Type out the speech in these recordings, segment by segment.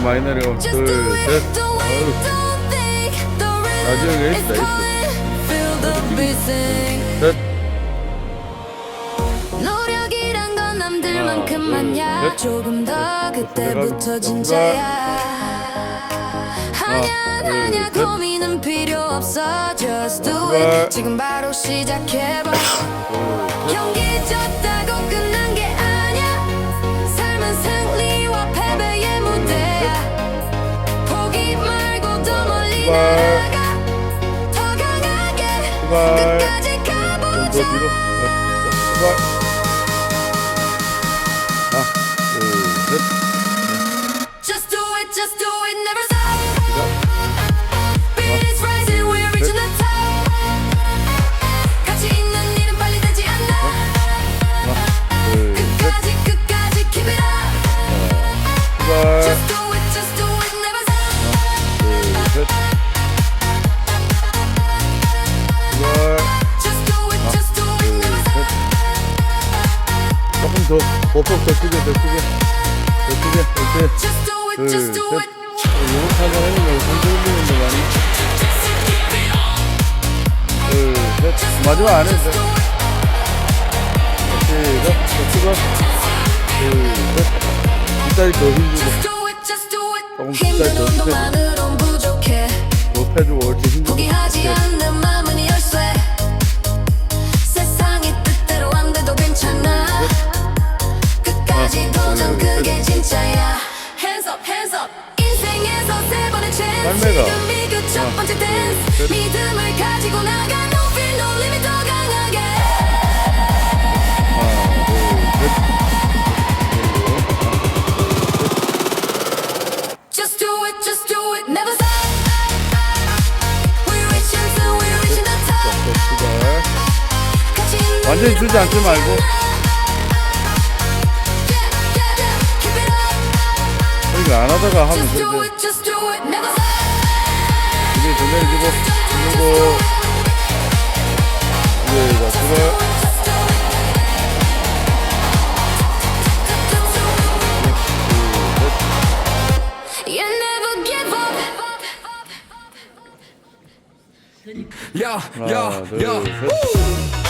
비가 많이 내려. 둘, 셋. 아유, 라디오가 있다, 있어. 셋. 노력이란 건 남들만큼만야. 조금 더 그때부터 진짜야 아냐 셋. 고민은 필요 없어 Just do it 지금 바로 시작해봐 둘, 연기 졌다 출발. 끝까지 셋. 더 가보자 뒤로. 어, 출발. 더 크게, 더 크게. 더 크게, 이렇게. Just do it, 둘, just do 셋. it. 요거 판단하는 거손 흔드는 거 많이. 둘, 셋. 마지막 안 해도 돼. 시작. 더 크고. 둘, 셋. 뒷다리 더 힘주고. 조금 뒷다리 더 힘주고. 패주고, 옳지. 힘주고. 말고. yeah, yeah. Keep it up. 그러니까 안 하다가 하면 되지. 내려주고, 그리고, 이제. 야, 하나, 야, 둘, 야. 셋.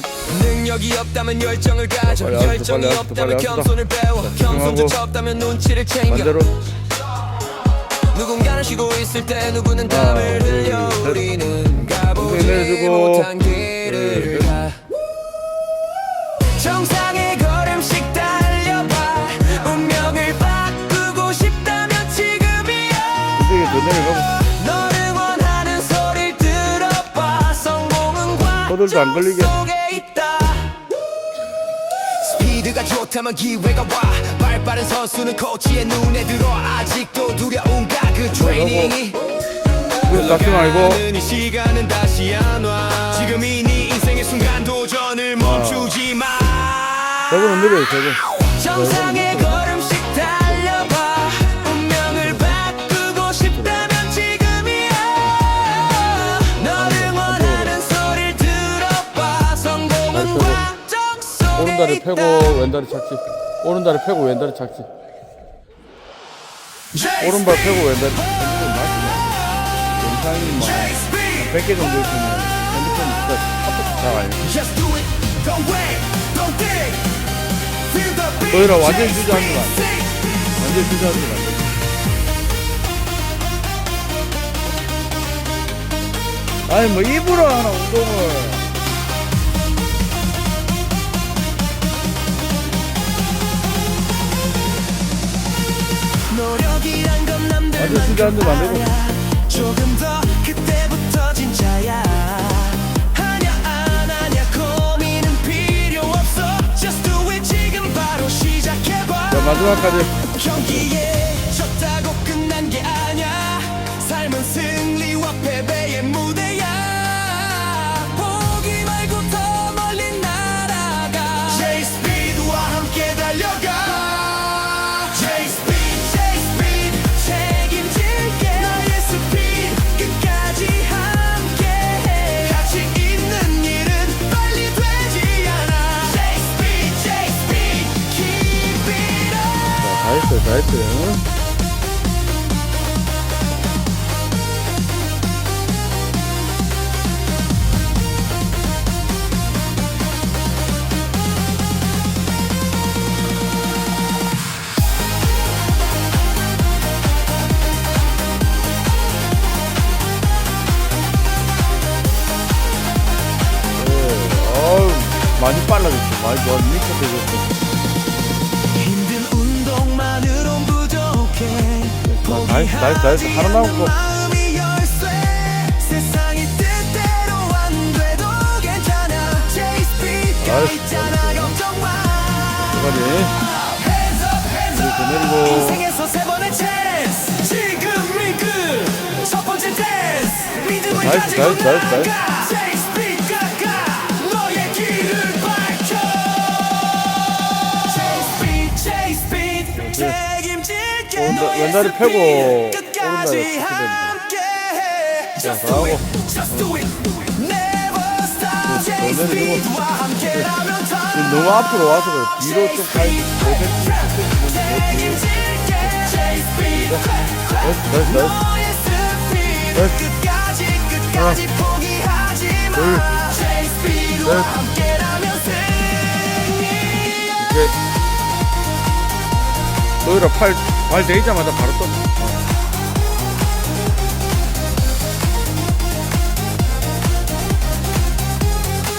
둘, 셋. 능력이 없다면 열정을 가져 빨리 합시다, 열정이 빨리 합시다, 없다면 빨리 합시다. 겸손을 배워 자, 겸손조차. 없다면 눈치를 챙겨 반대로. 누군가는 쉬고 있을 때 누구는 하나, 땀을 둘, 흘려 셋. 우리는 가보지 내려주고. 못한 길을 둘, 셋. 가 정상의 걸음씩 달려봐 운명을 바꾸고 싶다면 지금이야 이게. 너를 원하는 소리를 들어봐 성공은 허들도 안 걸리게. 과정 속에 좋다면 기회가 와. 발빠른 선수는 코치의 눈에 들어 아직도 두려운가 그 트레이닝이 그거 깎지 말고. 흘러가는 이 시간은 다시 안와. 지금이 네 인생의 순간 도전을 멈추지 마. 저거는 느려요, 저거. 정상의 걸 오른다리 펴고 왼다리 착지. 오른다리 펴고 왼다리 착지. 오른발 펴고 왼다리. 영상이 뭐 100개 정도 있으면 핸드폰 진짜 잘 알려. 완전히 chase 주저하는 거 아니야? 완전 건안 돼. 아니 뭐 입으로 하나 운동을 투자하는 거 만들고. 조금 더 그때부터 진짜야. 하냐 안 하냐 고민은 필요 없어. Just do it 지금 바로 시작해봐. 자 마지막까지. 경기에 네, 어우, 많이 빨라졌어. 많이 좋아. 미쳐져졌어. 나이스, 나이스, 나이스. 하나 가 나이스, 내리고. 나이스, 나이스, 나이스, 나이스. 왼다- 왼다리 펴고 오른다리 펴야 함께해 자, Just do it 나가고. Just do it Never stop Chase 왼다리 들고. beat와 함께라면 다 지금 너무 앞으로 와서 그래. 뒤로 좀 가야지. 5cm, 10cm 나이스, 나이스, 나이스. 나이스. 마 둘. Chase 너희라 팔, 발 대자마자 바로 또.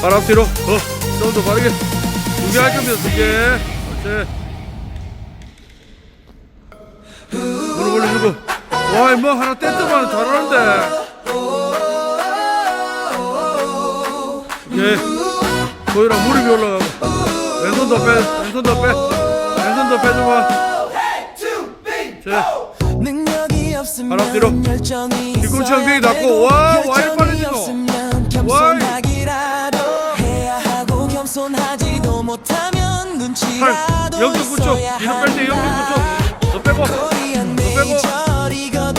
발 앞뒤로. 어, 좀 더 빠르게. 두 개 할 겁니다, 두 개. 그렇지. 무릎 올려주고. 와, 뭐 하나 뗐더만 잘하는데. 오케이. 거기랑 무릎이 올라가고. 왼손 더 빼, 왼손 더 빼. 왼손 더 빼줘봐. 자, 능력이 없으면 바람 뒤로. 뒤꿈치 엉덩이 닫고. 되고, 와, 와이 하고 겸손하지도 못하면 팔, 눈치라도 영점 구초. 있어야 뒤로 뺄때 영점 구초. 더 빼고. 코리안 빼고.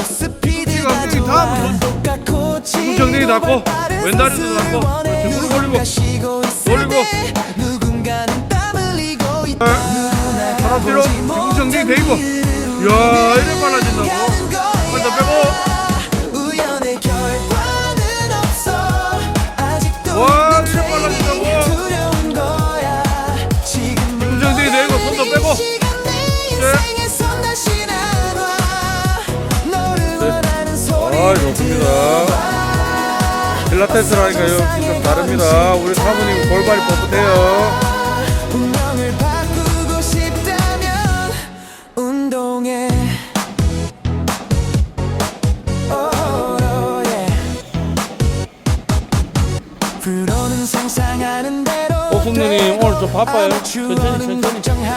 스피드가 엉덩이 좋아 다음. 똑같고 뒤꿈치 엉덩이 닫고. 왼다리도 닫고. 등으로 올리고. 올리고. 앞뒤로. 가보지 뒤꿈치 엉덩이 대고. 이야, 이래 빨라진다고. 한더 빼고. 와, 이래 빨라진다고. 트레이닝이 두려운 거야 지금 뒤꿈치 엉덩이 대고. 손더 빼고. 너를 원하는 아, 좋습니다. 들어봐 필라테스라니까 요. 진짜 다릅니다. 우리 사모님 골반이 뻣뻣해요. 좀 바빠요. 천천히, 천천히.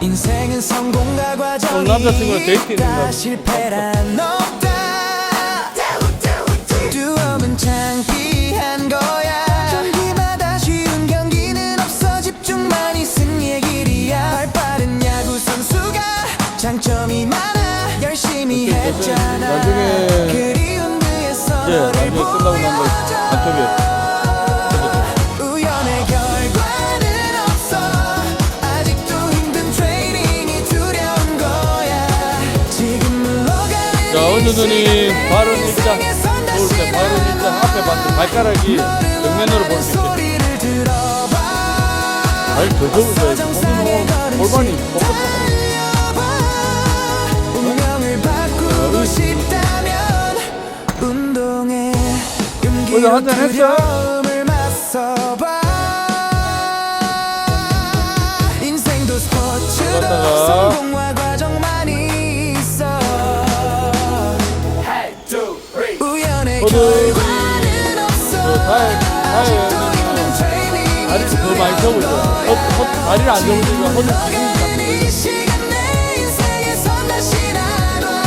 인생은 성공과 과정이 남자친구랑 데이트 있는 있다. 거. 실패란 없다. 두업은 창피한 거야. 경기마다 쉬운 경기는 없어. 집중만 있으니의 길이야. 발 빠른 야구 선수가 장점이 많아. 열심히 그때 했잖아. 나중에 그리운 이제 너를 나중에 끝나고 난거 단톡에 물러가는 자, 어느 눈이 발은 일자, 인생에선 놓을 때 발은 일자 앞에 봤는데 발가락이 정면으로 볼 수 있게. 소리를 들어봐 발 더접어줘야지. 오늘 골반이 뻣뻣하고. 오늘 한잔 했어? 저도 그 다리를 더 많이 접어줘. 허, 허, 다리를 안 접어주면 허리 흘러가는 이 시간 내 인생에선 다시 안와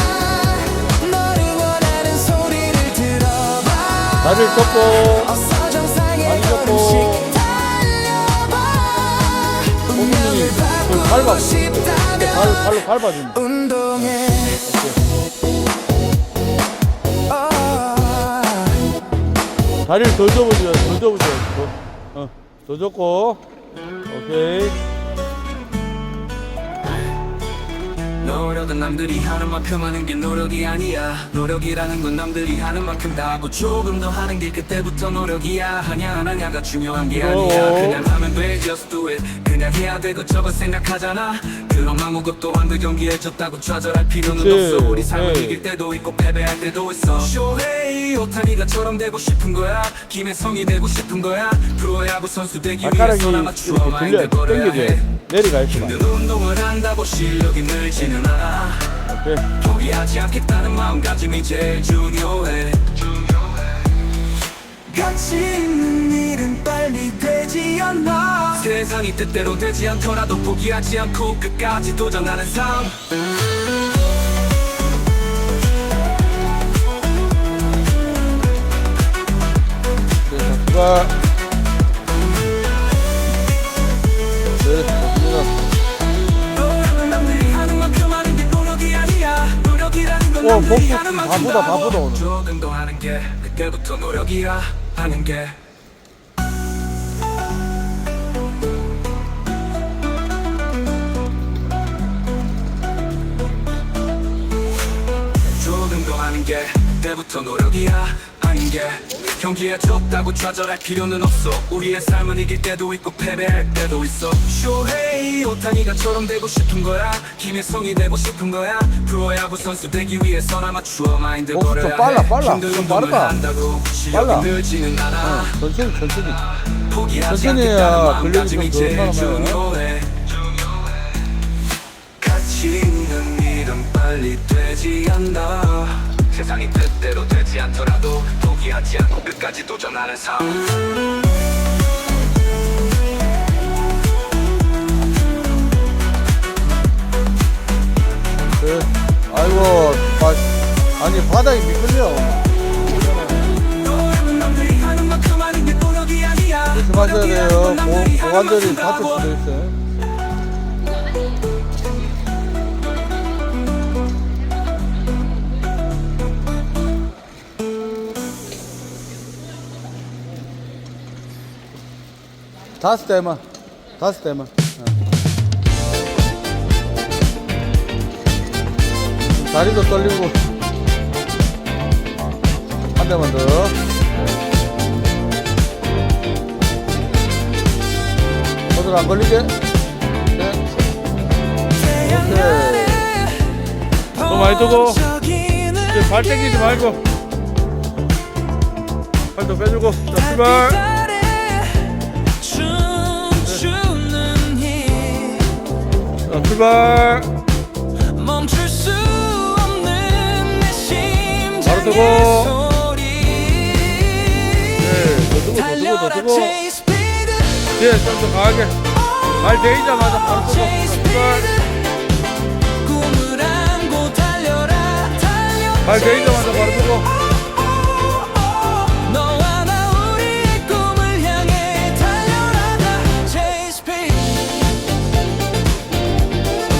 너를 원하는 소리를 들어봐 다리를 접고. 많이 접고. 바꾸고 밟아. 발, 싶다면 발로 밟아준다. 다리를 더 접어줘야 돼. 더 돼. 더, 어, 더 접고. 오케이. 노력은 남들이 하는 만큼 하는 게 노력이 아니야. 노력이라는 건 남들이 하는 만큼 다 하고 조금 더 하는 게 그때부터 노력이야. 하냐 안 하냐가 중요한 게 아니야. 어. 그냥 하면 돼 just do it. 그냥 해야 되고 저거 생각하잖아. 그럼 아무것도 안 돼 경기에 졌다고 좌절할 필요는 그치. 없어. 우리 삶은 네. 이길 때도 있고 패배할 때도 있어. 쇼헤이 오타니가처럼 되고 싶은 거야. 김혜성이 되고 싶은 거야. 프로야구 선수 되기 발가락이 위해서 아마추어 이렇게 마인드 버려야 해 내려가 있구만 힘든 운동을 한다고 실력이 늘지는 않아. 오케이. 포기하지 않겠다는 마음가짐이 제일 중요해. 가치 있는 일은 빨리 되지 않아. 세상이 뜻대로 되지 않더라도 포기하지 않고 끝까지 도전하는 삶. 네, 누가 노력이라는 건 어, 남들이 복수 하는 만큼 바쁘다, 다 하고. 바쁘다, 오늘. 조금 더 하는 게 그때부터 노력이야 하는 게. 조금 더 하는 게 그때부터 노력이야 하는 게 경기에 졌다고 좌절할 필요는 없어. 우리의 삶은 이길 때도 있고 패배할 때도 있어. 쇼헤이 오타니가처럼 되고 싶은 거야. 김혜성이 되고 싶은 거야. 프로야구 선수 되기 위해선 아마추어 마인드 어, 좀 버려야 빨라, 해 빨라. 힘든 좀 운동을 빠르다. 한다고 실력이 빨라. 늘지는 않아. 천천히 천천히. 포기하지 천천히 해야 않겠다는 마음가짐이 좀 제일. 중요해. 가치 있는 일은 빨리 되지 않나. 세상이 뜻대로 되지 않더라도 포기하지 않고 끝까지 도전하는 삶. 네 아이고 바, 아니 바닥이 미끌려 조심하셔야 돼요. 남들이 고, 하는 고관절이 다 다칠 수도 있어요 다섯 대만 다섯 대만. 어. 다리도 떨리고. 한 대만 더. 모두 안 걸리게? 네. 오케이. 너무 많이 뜨고. 발 당기지 말고. 팔도 빼주고. 자 출발 출발. 심장의 뜨고. 네더 뜨고 더 뜨고 뜨고 뒤에 좀더 강하게. 발 대이자마자 바로 뜨고 자 출발. 발 대이자마자 바로 뜨고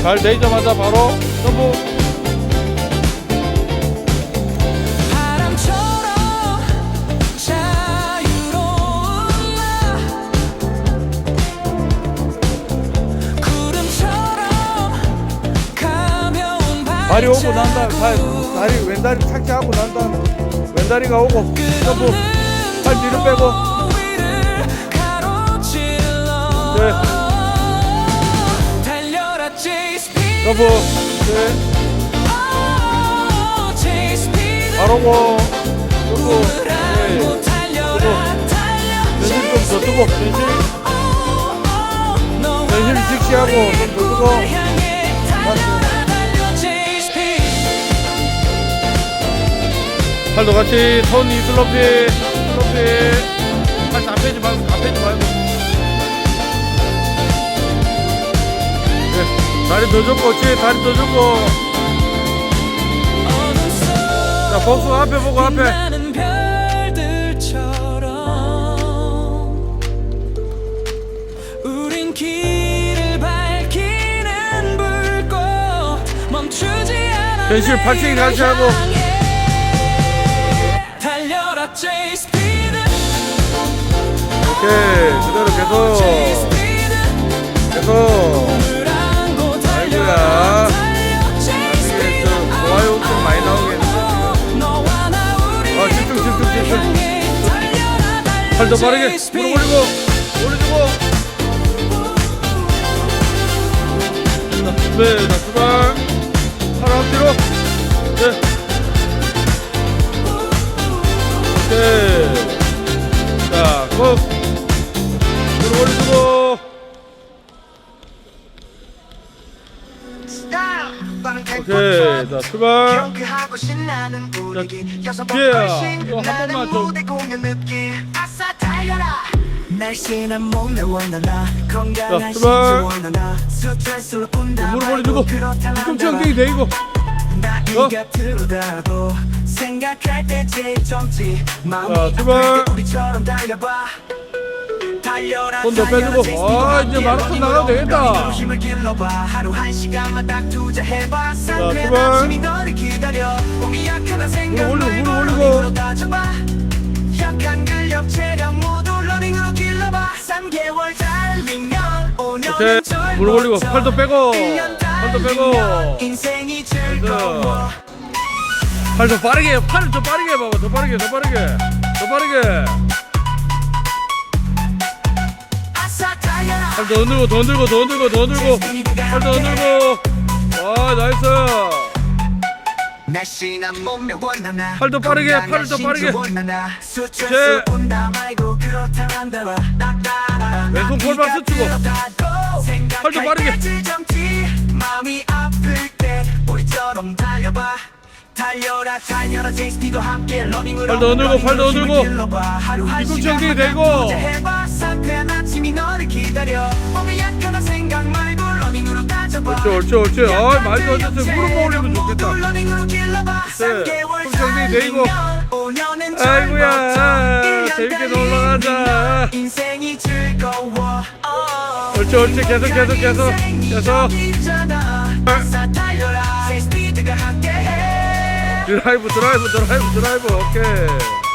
발 대이자마자 바로 점프 가벼운 발이 오고 난 다음 발, 다리 왼다리 착지하고 난 다음 왼다리가 오고 점프 팔 뒤로 빼고 네. 점프 네. chase speed 바로 오고 점프 꿈을 안고 네. 달려라 달려 변실 좀더 뜨고 변실 변실 직시하고 좀더 뜨고 팔도 같이 손 이슬로피 슬로피 팔다 빼지 말고 다 다리 더 줬고 뒤에 다리 더 줬고. 자 복수 앞에 보고 앞에. 변실 박치기 같이 하고. 오케이 그대로 chase 계속 봅니다. 나중에 좋아요 엄청 많이 나오겠는데. 아, 집중, 집중, 집중. 팔더 빠르게. 무릎 올리고, 올려주고. 네, 나 주방. 팔 앞뒤로. 네. 네. 자, 꼭. 무릎 올려주고. 오케이 자 출발 경쾌하고 신나는 분위기 여섯 번 뒤에야. 훨씬 이거 한 번만 좀. 무대 공연 느낌 아싸 달려라 날씬한 몸매 원하나 건강한 자, 신체 출발. 원하나 스트레스로 푼다 무릎 말고 올려주고 그렇다 뒤꿈치 한다 엉덩이 대고 나이 어? 곁으로다고 생각할 때 제일 정지 마음이 자, 출발. 아플 때 우리처럼 달려봐 달려라, 빼주고. 아, 이제 마라톤 나가도 되겠다. 상쾌한 출발. 무릎 올리고, 무릎 올리고. 러닝으로 따져봐 약한 근력 체력 모두 러닝으로 길러봐 3개월 달리면 5년은 오케이. 무릎 올리고, 팔도 빼고. 팔도 빼고. 인생이 즐거워 팔더 빠르게 해. 팔을 더 빠르게 해봐봐 더 빠르게 더 빠르게 더 빠르게 팔더 흔들고 더 흔들고 더 흔들고 더 흔들고 팔더 흔들고 와 나이스 팔도 빠르게, 더 빠르게. 제. 왼손 골반 스치고. 팔도 빠르게. 팔도 흔들고, 팔도 흔들고. 뒤꿈치 엉덩이 대고. 상쾌한 아침이 너를 기다려. 몸이 약하다 생각 말고 러닝으로 따져봐. 옳지 옳지 옳지 아 많이 던졌어요. 무릎만 올리면 좋겠다. 그래 엉덩이 대고. 아이고야. 재밌게 놀러 가자. 인생이 즐거워. 옳지 옳지 계속 계속 계속. 계속. 새 스피드가 함께해. 드라이브 드라이브 드라이브 드라이브. 오케이